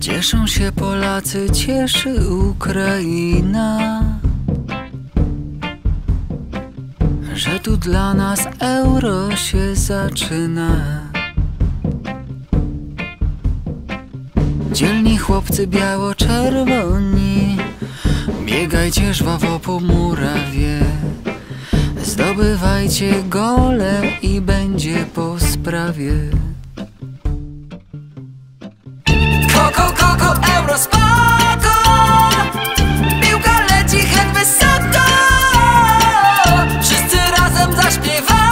Cieszą się Polacy, cieszy Ukraina. Że tu dla nas euro się zaczyna. Dzielni chłopcy biało-czerwoni, Rzucajcie żwawo po murawie. Zdobywajcie gole i będzie po sprawie. Koko, koko, euro, spoko Piłka leci, hen wysoko Wszyscy razem zaśpiewają